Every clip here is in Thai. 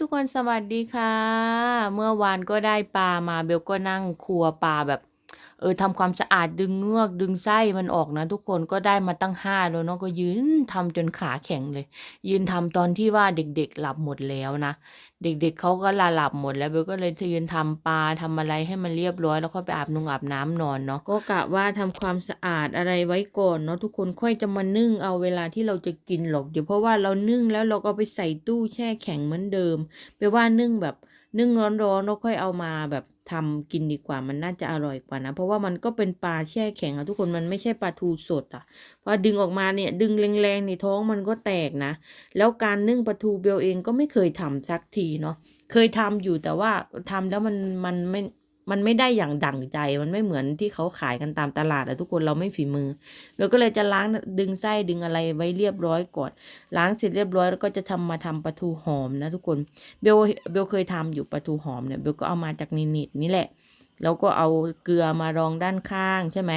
ทุกคนสวัสดีค่ะ เมื่อวานก็ได้ปลามาเบลก็นั่งครัวปลาแบบ เออทำความสะอาดดึงเงือกดึงไส้มันออกนะ ทุกคนก็ได้มาตั้งห้าแล้วเนาะก็ยืนทำจนขาแข็งเลย ยืนทำตอนที่ว่าเด็กๆหลับหมดแล้วนะ เด็กๆเขาก็ลาหลับหมดแล้วเบลก็เลยยืนทำปลาทำอะไรให้มันเรียบร้อย แล้วก็ไปอาบนงอาบน้ำนอนเนาะก็กะว่าทำความสะอาดอะไรไว้ก่อนเนาะทุกคนค่อยจะมานึ่งเอาเวลาที่เราจะกินหรอกเดี๋ยวเพราะว่าเรานึ่งแล้วเราก็ไปใส่ตู้แช่แข็งเหมือนเดิมแปลว่านึ่งแบบ นึ่งร้อนๆแล้วค่อยเอามาแบบทำกินดีกว่ามันน่าจะอร่อยกว่านะ เพราะว่ามันก็เป็นปลาแช่แข็งอะทุกคนมันไม่ใช่ปลาทูสดอะพอดึงออกมาเนี่ยดึงแรงๆในท้องมันก็แตกนะ แล้วการนึ่งปลาทูเบลเองก็ไม่เคยทำสักทีเนาะเคยทำอยู่แต่ว่าทำแล้วมันมันไม่ มันไม่ได้อย่างดั่งใจ มันไม่เหมือนที่เขาขายกันตามตลาดอะทุกคนเราไม่ฝีมือเบลก็เลยจะล้างดึงไส้ดึงอะไรไว้เรียบร้อยก่อน ล้างเสร็จเรียบร้อยแล้วก็จะทำมาทำปลาทูหอมนะทุกคน เบลเบลเคยทำอยู่ปลาทูหอมเนี่ยเบลก็เอามาจากนินิดนี่แหละ แล้วก็เอาเกลือมารองด้านข้างใช่ไหม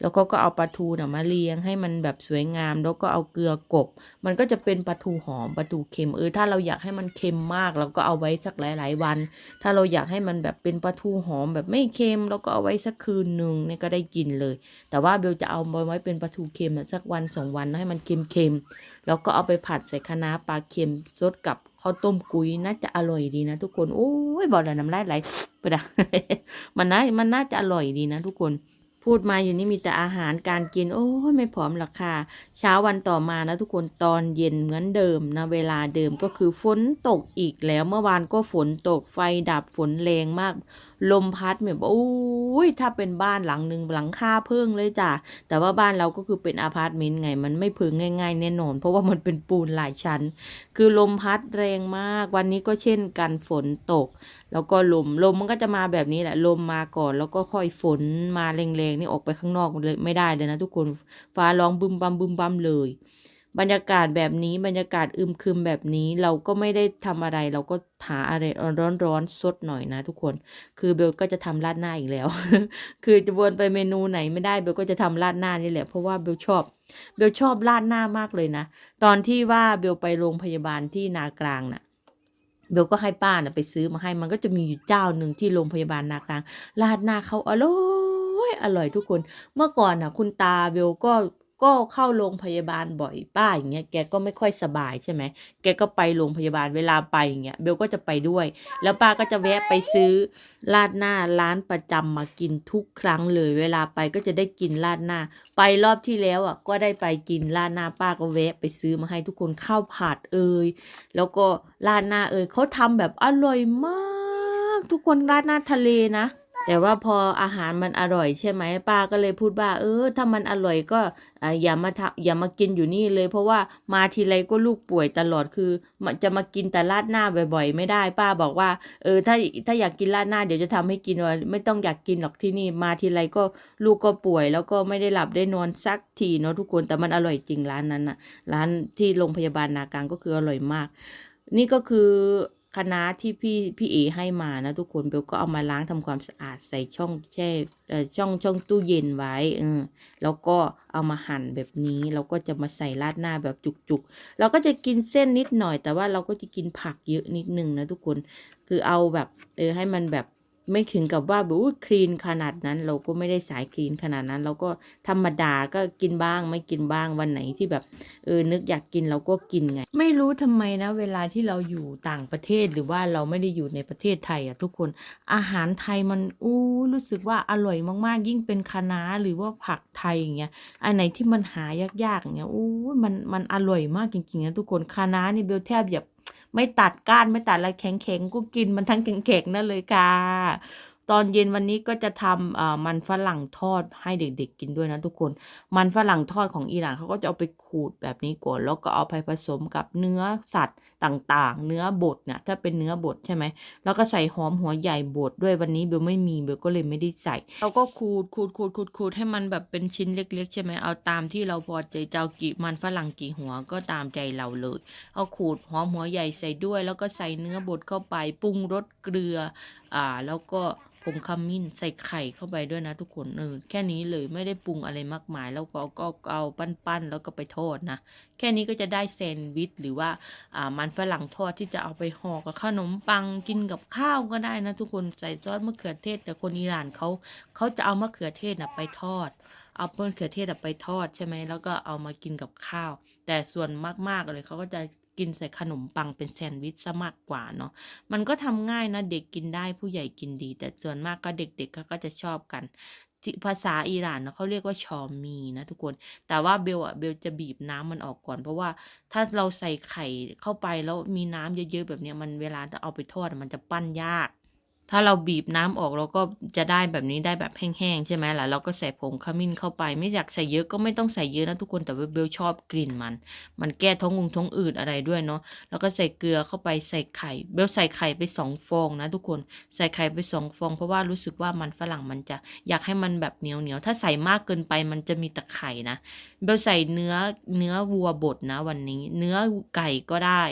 แล้วก็ก็เอาปลาทูน่ะมาเรียงให้มันแบบสวยงาม แล้วก็เอาเกลือกบ มันก็จะเป็นปลาทูหอมปลาทูเค็มเออถ้าเราอยากให้มันเค็มมากเราก็เอาไว้สักหลาย ๆ วัน ถ้าเราอยากให้มันแบบเป็นปลาทูหอมแบบไม่เค็มเราก็เอาไว้สักคืนหนึ่งเนี่ยก็ได้กินเลย แต่ว่าเบลจะเอาไว้เป็นปลาทูเค็มสักวันสองวันให้มันเค็มๆแล้วก็เอาไปผัดใส่คะน้าปลาเค็มซดกับข้าวต้มกุ้ยน่าจะอร่อยดีนะทุกคนโอ้ยบอกเลยน้ำลายไหลไปละมันน่ามันน่าจะอร่อยดีนะทุกคน พูดมาอยู่นี่มีแต่อาหารการกิน โอ้ยไม่ผอมหรอกค่ะ เช้าวันต่อมานะทุกคนตอนเย็นเหมือนเดิมนะเวลาเดิมก็คือฝนตกอีกแล้วเมื่อวานก็ฝนตกไฟดับฝนแรงมากลมพัดแบบโอ้ยถ้าเป็นบ้านหลังหนึ่งหลังคาเพิ่งเลยจ้ะแต่ว่าบ้านเราก็คือเป็นอพาร์ตเมนต์ไง มันไม่พึงง่าย ๆ แน่นอน เพราะว่ามันเป็นปูนหลายชั้น คือลมพัดแรงมาก วันนี้ก็เช่นกันฝนตก แล้วก็ลมลมมันก็จะมาแบบนี้แหละ ลมมาก่อนแล้วก็ค่อยฝนมาแรงๆนี่ออกไปข้างนอกเลยไม่ได้เลยนะทุกคนฟ้าร้องบึมบัมบึมบัมเลย บรรยากาศแบบนี้บรรยากาศอึมครึมแบบนี้เราก็ไม่ได้ทำอะไร เราก็หาอะไรร้อนๆสดหน่อยนะทุกคน คือเบลก็จะทำราดหน้าอีกแล้ว คือจะวนไปเมนูไหนไม่ได้เบลก็จะทำราดหน้านี่แหละเพราะว่าเบลชอบเบลชอบราดหน้ามากเลยนะ ตอนที่ว่าเบลไปโรงพยาบาลที่นากลางน่ะเบลก็ให้ป้าน่ะไปซื้อมาให้มันก็จะมีอยู่เจ้าหนึ่งที่โรงพยาบาลนากลางราดหน้าเขาอร่อยอร่อยทุกคน เมื่อก่อนน่ะคุณตาเบลก็ ก็เข้าโรงพยาบาลบ่อยป้าอย่างเงี้ยแกก็ไม่ค่อยสบายใช่ไหมแกก็ไปโรงพยาบาลเวลาไปอย่างเงี้ยเบลก็จะไปด้วย แล้วป้าก็จะแวะไปซื้อราดหน้าร้านประจำมากินทุกครั้งเลย เวลาไปก็จะได้กินราดหน้า ไปรอบที่แล้วอะก็ได้ไปกินราดหน้าป้าก็แวะไปซื้อมาให้ทุกคนข้าวผัดเอ่ยแล้วก็ราดหน้าเอ่ยเขาทำแบบอร่อยมาก ทุกคนราดหน้าทะเลนะ แต่ว่าพออาหารมันอร่อยใช่ไหมป้าก็เลยพูดว่า เออ ถ้ามันอร่อยก็อย่ามาทำอย่ามากินอยู่นี่เลย เพราะว่ามาทีไรก็ลูกป่วยตลอดคือมันจะมากินแต่ราดหน้าบ่อยๆ ไม่ได้ ป้าบอกว่า เออถ้าถ้าอยากกินราดหน้าเดี๋ยวจะทำให้กินว่าไม่ต้องอยากกินหรอกที่นี่มาทีไรก็ลูกก็ป่วย แล้วก็ไม่ได้หลับได้นอนสักทีเนาะทุกคนแต่มันอร่อยจริงร้านนั้นนะร้านที่โรงพยาบาลนากลางก็คืออร่อยมาก นี่ก็คือ คณะที่พี่พี่เอให้มานะทุกคนเบลก็เอามาล้างทำความสะอาดใส่ช่องแช่เอ่อช่องช่องตู้เย็นไว้เออแล้วก็เอามาหั่นแบบนี้เราก็จะมาใส่ราดหน้าแบบจุกๆ เราก็จะกินเส้นนิดหน่อย แต่ว่าเราก็จะกินผักเยอะนิดนึงนะทุกคนคือเอาแบบเออให้มันแบบ ไม่ถึงกับว่าแบบคลีนขนาดนั้น เราก็ไม่ได้สายคลีนขนาดนั้น เราก็ธรรมดาก็กินบ้าง ไม่กินบ้างวันไหนที่แบบเออนึกอยากกินเราก็กินไง ไม่รู้ทำไมนะ เวลาที่เราอยู่ต่างประเทศหรือว่าเราไม่ได้อยู่ในประเทศไทยอะทุกคนอาหารไทยมันอู้รู้สึกว่าอร่อยมากๆ ยิ่งเป็นคะน้าหรือว่าผักไทยอย่างเงี้ยอันไหนที่มันหายากๆอย่างเงี้ยอู้มันมันอร่อยมากจริงๆนะทุกคนคะน้านี่เบลแทบแบบ ไม่ตัดก้านไม่ตัดอะไรแข็งๆกูกินมันทั้งแข็งๆนั่นเลยค่ะ ตอนเย็นวันนี้ก็จะทำมันฝรั่งทอดให้เด็กๆกินด้วยนะทุกคน มันฝรั่งทอดของอิหร่านเขาก็จะเอาไปขูดแบบนี้ก่อนแล้วก็เอาไปผสมกับเนื้อสัตว์ต่างๆ เนื้อบดเนี่ยถ้าเป็นเนื้อบดใช่ไหมแล้วก็ใส่หอมหัวใหญ่บดด้วยวันนี้เบลไม่มีเบลก็เลยไม่ได้ใส่เราก็ขูดขูดขูดขูดขูดให้มันแบบเป็นชิ้นเล็ก ๆ ใช่ไหมเอาตามที่เราพอใจจะเอากี่มันฝรั่งกี่หัวก็ตามใจเราเลยเอาขูดหอมหัวใหญ่ใส่ด้วย แล้วก็ใส่เนื้อบดเข้าไปปรุงรสเกลือ อ่า แล้วก็ผงขมิ้นใส่ไข่เข้าไปด้วยนะทุกคนเออแค่นี้เลยไม่ได้ปรุงอะไรมากมาย แล้วก็ก็เอาปั้นๆแล้วก็ไปทอดนะ แค่นี้ก็จะได้แซนด์วิชหรือว่าอ่ามันฝรั่งทอดที่จะเอาไปห่อกับขนมปังกินกับข้าวก็ได้นะ ทุกคนใส่ซอสมะเขือเทศ แต่คนอิหร่านเขาเขาจะเอามะเขือเทศนะไปทอด เอามะเขือเทศไปทอดใช่ไหมแล้วก็เอามากินกับข้าว แต่ส่วนมากๆเลยเขาก็จะ กินใส่ขนมปังเป็นแซนด์วิชซะมากกว่าเนาะมันก็ทำง่ายนะเด็กกินได้ผู้ใหญ่กินดี แต่ส่วนมากก็เด็กๆก็ก็จะชอบกันที่ภาษาอิหร่านเนะเขาเรียกว่าชอมีนะทุกคน แต่ว่าเบลอะเบลจะบีบน้ำมันออกก่อน เพราะว่าถ้าเราใส่ไข่เข้าไปแล้วมีน้ำเยอะๆแบบนี้มันเวลาจะเอาไปทอดมันจะปั้นยาก ถ้าเราบีบน้ำออกเราก็จะได้แบบนี้ได้แบบแห้งๆใช่ไหมล่ะเราก็ใส่ผงขมิ้นเข้าไป ไม่อยากใส่เยอะก็ไม่ต้องใส่เยอะนะทุกคนแต่ว่าเบลชอบกลิ่นมัน มันแก้ท้องงงท้องอืดอะไรด้วยเนาะแล้วก็ใส่เกลือเข้าไปใส่ไข่เบลใส่ไข่ไปสองฟองนะทุกคนใส่ไข่ไปสองฟอง เพราะว่ารู้สึกว่ามันฝรั่งมันจะอยากให้มันแบบเหนียวเหนียวๆถ้าใส่มากเกินไปมันจะมีต่ไข่นะ เบลใส่เนื้อเนื้อวัวบดนะวันนี้ เนื้อไก่ก็ได้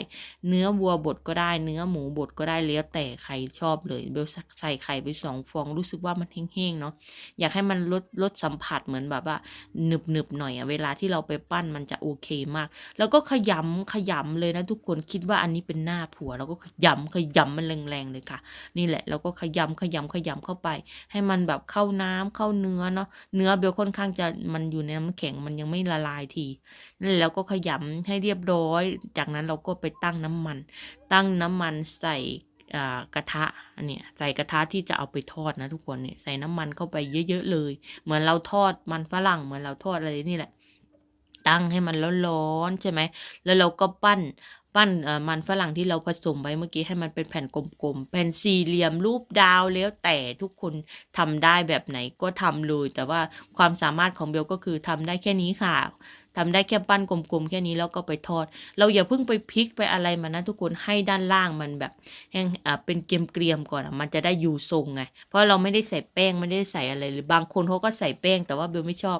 เนื้อวัวบดก็ได้ เนื้อหมูบดก็ได้แล้วแต่ใครชอบเลยเบลใส่ไข่ไปสองฟองรู้สึกว่ามันแห้งๆเนาะอยากให้มันลดลดสัมผัสเหมือนแบบว่าหนึบหนึบหน่อยอะเวลาที่เราไปปั้นมันจะโอเคมาก แล้วก็ขยำขยำเลยนะทุกคนคิดว่าอันนี้เป็นหน้าผัวเราก็ขยำขยำมันแรงๆเลยค่ะ นี่แหละเราก็ขยำขยำขยำเข้าไป ให้มันแบบเข้าน้ำเข้าเนื้อเนาะเนื้อเบลค่อนข้างจะมันอยู่ในน้ำแข็งมันยังไม่ละลายทีนั่นแล้วก็ขยำให้เรียบร้อย จากนั้นเราก็ไปตั้งน้ำมัน ตั้งน้ำมันใส่กระทะอันเนี้ยใส่กระทะที่จะเอาไปทอดนะทุกคนเนี่ยใส่น้ำมันเข้าไปเยอะๆเลย เหมือนเราทอดมันฝรั่งเหมือนเราทอดอะไรนี่แหละตั้งให้มันร้อนๆใช่ไหม แล้วเราก็ปั้น ปั้นมันฝรั่งที่เราผสมไว้เมื่อกี้ให้มันเป็นแผ่นกลมๆ แผ่นสี่เหลี่ยมรูปดาวแล้วแต่ทุกคนทำได้แบบไหนก็ทำเลย แต่ว่าความสามารถของเบลก็คือทำได้แค่นี้ค่ะ ทำได้แค่ปั้นกลมๆแค่นี้แล้วก็ไปทอด เราอย่าเพิ่งไปพลิกไปอะไรมันนะทุกคนให้ด้านล่างมันแบบแห้งอ่าเป็นเกรียมๆก่อนอะมันจะได้อยู่ทรงไงเพราะเราไม่ได้ใส่แป้งไม่ได้ใส่อะไรหรือบางคนเขาก็ใส่แป้งแต่ว่าเบลไม่ชอบ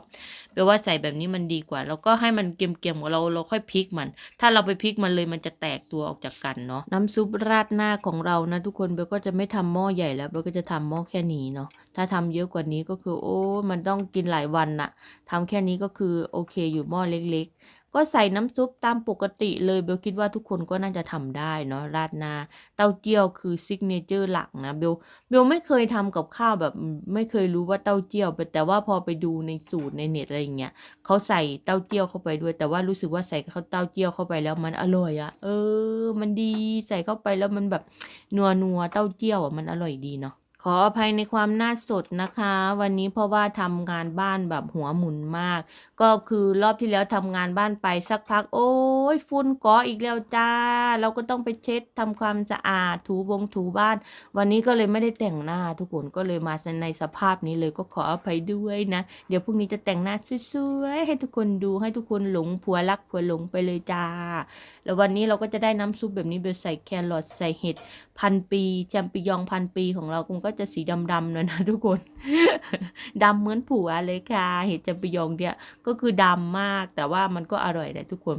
เบลว่าใส่แบบนี้มันดีกว่า แล้วก็ให้มันเกรียมๆของเราเราค่อยพลิกมัน ถ้าเราไปพลิกมันเลยมันจะแตกตัวออกจากกันเนาะน้ำซุปราดหน้าของเรานะทุกคนเบลก็จะไม่ทำหม้อใหญ่แล้วเบลก็จะทำหม้อแค่นี้เนาะ ถ้าทำเยอะกว่านี้ก็คือ โอ้ มันต้องกินหลายวันน่ะทำแค่นี้ก็คือโอเคอยู่หม้อเล็กๆ ก็ใส่น้ำซุปตามปกติเลยเบลคิดว่าทุกคนก็น่าจะทำได้เนาะราดหน้าเต้าเจี้ยวคือซิกเนเจอร์หลักนะเบลเบลไม่เคยทำกับข้าวแบบไม่เคยรู้ว่าเต้าเจี้ยวแต่ว่าพอไปดูในสูตรในเน็ตอะไรอย่างเงี้ยเขาใส่เต้าเจี้ยวเข้าไปด้วย แต่ว่ารู้สึกว่าใส่ข้าวเต้าเจี้ยวเข้าไปแล้วมันอร่อยอะเออ มันดีใส่เข้าไปแล้วมันแบบนัวนัวๆเต้าเจี้ยวอะมันอร่อยดีเนาะ ขออภัยในความหน่าสดนะคะ วันนี้เพราะว่าทำงานบ้านแบบหัวหมุนมาก ก็คือรอบที่แล้วทำงานบ้านไปสักพัก โอ้ยฝุ่นกาะอีกแล้วจ้า เราก็ต้องไปเช็ดทำความสะอาดถูบงถูบ้าน วันนี้ก็เลยไม่ได้แต่งหน้า ทุกคนก็เลยมาในสภาพนี้เลยก็ขออภัยด้วยนะ เดี๋ยวพรุ่งนี้จะแต่งหน้าสวยๆให้ทุกคนดูให้ทุกคนหลงผัวรักผัวหลงไปเลยจ้า แล้ววันนี้เราก็จะได้น้ำซุปแบบนี้เบลใส่แครอทใส่เห็ดพันปีแชมปิยองพันปีของเราคงก็จะสีดำๆหน่อยนะทุกคน ดำเหมือนผัวเลยค่ะเห็ดแชมปิยองเนี่ยก็คือดำมากแต่ว่ามันก็อร่อยแหละทุกคน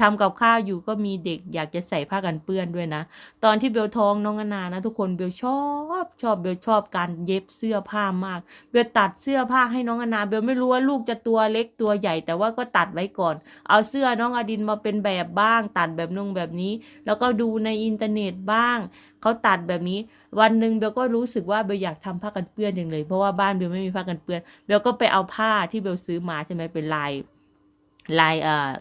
ทำกับข้าวอยู่ก็มีเด็กอยากจะใส่ผ้ากันเปื้อนด้วยนะ ตอนที่เบลท้องน้องอนานะ ทุกคนเบลชอบชอบเบลชอบการเย็บเสื้อผ้ามากเบลตัดเสื้อผ้าให้น้องอนาเบลไม่รู้ว่าลูกจะตัวเล็กตัวใหญ่ แต่ว่าก็ตัดไว้ก่อน เอาเสื้อน้องอดินมาเป็นแบบบ้าง ตัดแบบนุ่งแบบนี้ แล้วก็ดูในอินเทอร์เน็ตบ้างเขาตัดแบบนี้ วันหนึ่งเบลก็รู้สึกว่าเบลอยากทำผ้ากันเปื้อนอย่างเลย เพราะว่าบ้านเบลไม่มีผ้ากันเปื้อนเบลก็ไปเอาผ้าที่เบลซื้อมาใช่ไหมเป็นลาย ลาย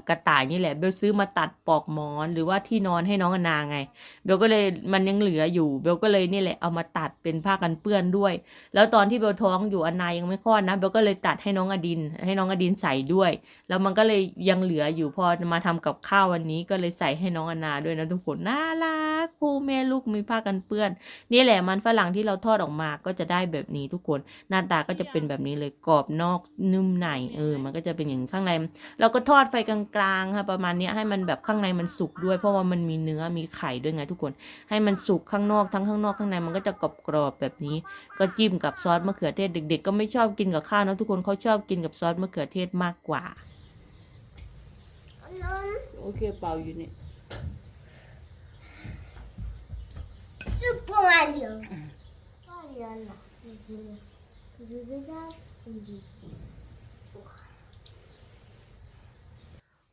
กระต่ายนี่แหละเบลซื้อมาตัดปลอกหมอนหรือว่าที่นอนให้น้องอนาไง เบลก็เลยมันยังเหลืออยู่เบลก็เลยนี่แหละเอามาตัดเป็นผ้ากันเปื้อนด้วย แล้วตอนที่เบลท้องอยู่อนายังไม่คลอดนะเบลก็เลยตัดให้น้องอดิน ให้น้องอดินใส่ด้วย แล้วมันก็เลยยังเหลืออยู่พอมาทำกับข้าววันนี้ก็เลยใส่ให้น้องอนาด้วยนะทุกคนน่ารักคู่แม่ลูกมีผ้ากันเปื้อน นี่แหละมันฝรั่งที่เราทอดออกมาก็จะได้แบบนี้ทุกคนหน้าตาก็จะเป็นแบบนี้เลยกรอบนอกนุ่มในเออ มันก็จะเป็นอย่างข้างในเราก็ทอดไฟกลางๆค่ะประมาณเนี้ยให้มันแบบข้างในมันสุกด้วย เพราะว่ามันมีเนื้อมีไข่ด้วยไงทุกคน ให้มันสุกข้างนอกทั้งข้างนอกข้างในมันก็จะกรอบๆแบบนี้ ก็จิ้มกับซอสมะเขือเทศเด็ก ๆ ก็ไม่ชอบกินกับข้าวนะทุกคนเขาชอบกินกับซอสมะเขือเทศมากกว่าโอเคเป่าอยู่นี่ Super Mario. yalla. Güzel.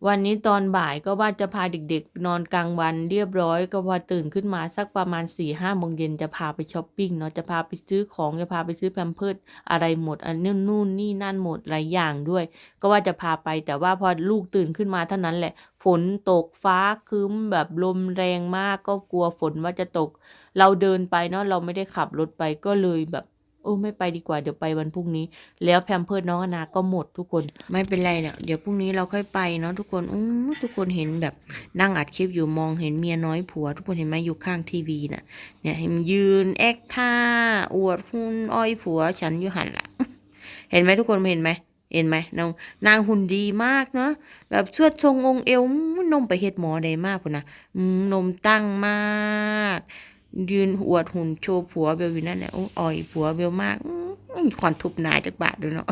วันนี้ตอนบ่ายก็ว่าจะพาเด็กๆ นอนกลางวันเรียบร้อย ก็พอตื่นขึ้นมาสักประมาณ4ี่ห้าโมงเย็นจะพาไปช้อปปิ้งเนาะจะพาไปซื้อของจะพาไปซื้อแพมเพิร์สอะไรหมดอันนู่นนู่นนี่นั่นหมดหลายอย่างด้วย ก็ว่าจะพาไปแต่ว่าพอลูกตื่นขึ้นมาเท่านั้นแหละ ฝนตกฟ้าครึ้มแบบลมแรงมากก็กลัวฝนว่าจะตก เราเดินไปเนาะเราไม่ได้ขับรถไปก็เลยแบบ โอ้ไม่ไปดีกว่าเดี๋ยวไปวันพรุ่งนี้ แล้วแพมเพิร์ดน้องอนาก็หมดทุกคนไม่เป็นไรเนี่ยเดี๋ยวพรุ่งนี้เราค่อยไปเนาะทุกคนอู้ทุกคนเห็นแบบนั่งอัดคลิปอยู่มองเห็นเมียน้อยผัว ทุกคนเห็นไหมอยู่ข้างทีวีน่ะ เนี่ยเห็นยืนแอคท่าอวดหุ่นอ้อยผัว ฉันอยู่หันละเห็นไหมทุกคนเห็นไหมเห็นไหมนางนางหุ่นดีมากเนาะแบบสวดทรงองเอวนมไปเฮ็ดหมอได้มากพุ่นนะอืมนมตั้งมาก ยืนอวดหุ่นโชว์ผัวเบลอยู่นั่นแหละโอ้อ่อยผัวเบลมากขวัญทุบหนาจากบาทด้วยเนาะ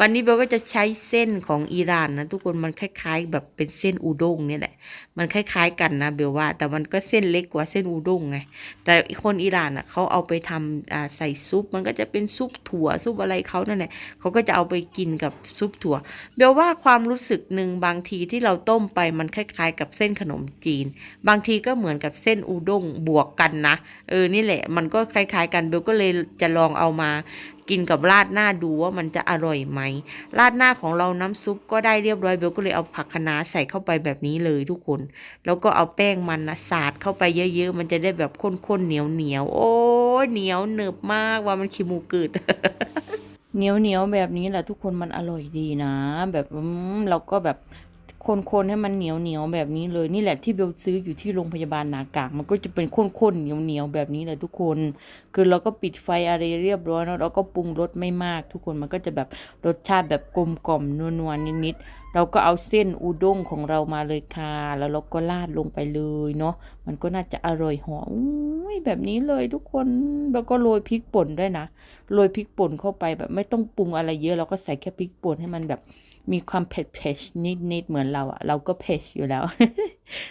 วันนี้เบลก็จะใช้เส้นของอิหร่านนะทุกคนมันคล้าย ๆ แบบเป็นเส้นอูด้งเนี่ยแหละ มันคล้าย ๆ กันนะเบลว่า แต่มันก็เส้นเล็กกว่าเส้นอูด้งไง แต่คนอิหร่านอะเขาเอาไปทำใส่ซุป มันก็จะเป็นซุปถั่วซุปอะไรเขานั่นแหละเขาก็จะเอาไปกินกับซุปถั่ว เบลว่าความรู้สึกหนึ่งบางทีที่เราต้มไปมันคล้าย ๆ กับเส้นขนมจีน บางทีก็เหมือนกับเส้นอูด้งบวกกันนะ เออนี่แหละ มันก็คล้าย ๆ กันเบลก็เลยจะลองเอามา กินกับราดหน้าดูว่ามันจะอร่อยไหมราดหน้าของเราน้ำซุปก็ได้เรียบร้อยเบลก็เลยเอาผักคะน้าใส่เข้าไปแบบนี้เลยทุกคน แล้วก็เอาแป้งมันนะสาดเข้าไปเยอะๆ มันจะได้แบบข้นๆเหนียวๆโอ้เหนียวเนึบมากว่ามันขี้มูกึดเหนียวเหนียวๆแบบนี้แหละทุกคนมันอร่อยดีนะ แบบเราก็แบบ คนๆให้มันเหนียวเหนียวๆแบบนี้เลยนี่แหละที่เบลซื้ออยู่ที่โรงพยาบาลนากางมันก็จะเป็นข้นๆเหนียวเหนียวๆแบบนี้แหละทุกคน คือเราก็ปิดไฟอะไรเรียบร้อยแล้วเราก็ปรุงรสไม่มาก ทุกคนมันก็จะแบบรสชาติแบบกลมกล่อมนัวๆนิดๆเราก็เอาเส้นอูด้งของเรามาเลยค่ะ แล้วเราก็ราดลงไปเลยเนาะ มันก็น่าจะอร่อยหอมแบบนี้เลยทุกคน แล้วก็โรยพริกป่นด้วยนะ โรยพริกป่นเข้าไปแบบไม่ต้องปรุงอะไรเยอะ เราก็ใส่แค่พริกป่นให้มันแบบ มีความเผ็ดเผ็ดนิดนิดเหมือนเราอะเราก็เผ็ดอยู่แล้ว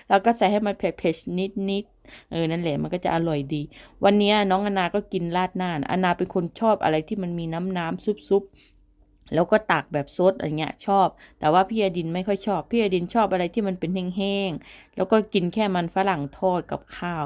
เราก็ใส่ให้มันเผ็ดเผ็ดนิดนิดเออนั่นแหละมันก็จะอร่อยดี วันนี้น้องอนาก็กินราดหน้านอนาเป็นคนชอบอะไรที่มันมีน้ำน้ำซุปซุปแล้วก็ตักแบบซดอย่างเงี้ยชอบ แต่ว่าพี่อดินไม่ค่อยชอบ พี่อดินชอบอะไรที่มันเป็นแห้งๆ แล้วก็กินแค่มันฝรั่งทอดกับข้าว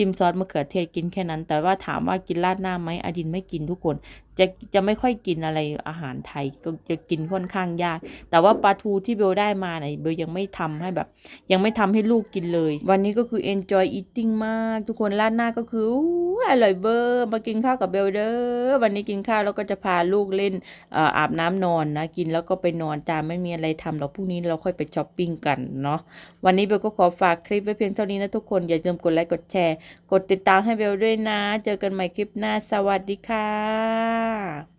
จิ้มซอสมะเขือเทศกินแค่นั้น แต่ว่าถามว่ากินราดหน้าไหมอดินไม่กินทุกคน จะจะไม่ค่อยกินอะไรอาหารไทยก็จะกินค่อนข้างยาก แต่ว่าปลาทูที่เบลได้มาเนี่ยเบลยังไม่ทำให้แบบ ยังไม่ทำให้ลูกกินเลย วันนี้ก็คือ enjoy eating มาก ทุกคนราดหน้าก็คือ ออร่อยเบอร์มากินข้าวกับเบลเดอร์วันนี้กินข้าวแล้วก็จะพาลูกเล่นอออาบน้ำนอนนะกินแล้วก็ไปนอนจ้าไม่มีอะไรทำเราพรุ่งนี้เราค่อยไปช้อปปิ้งกันเนาะวันนี้เบลก็ขอฝากคลิปไว้เพียงเท่านี้นะทุกคนอย่าลืมกดไลค์กดแชร์ กดติดตามให้เบลด้วยนะ เจอกันใหม่คลิปหน้าสวัสดีค่ะ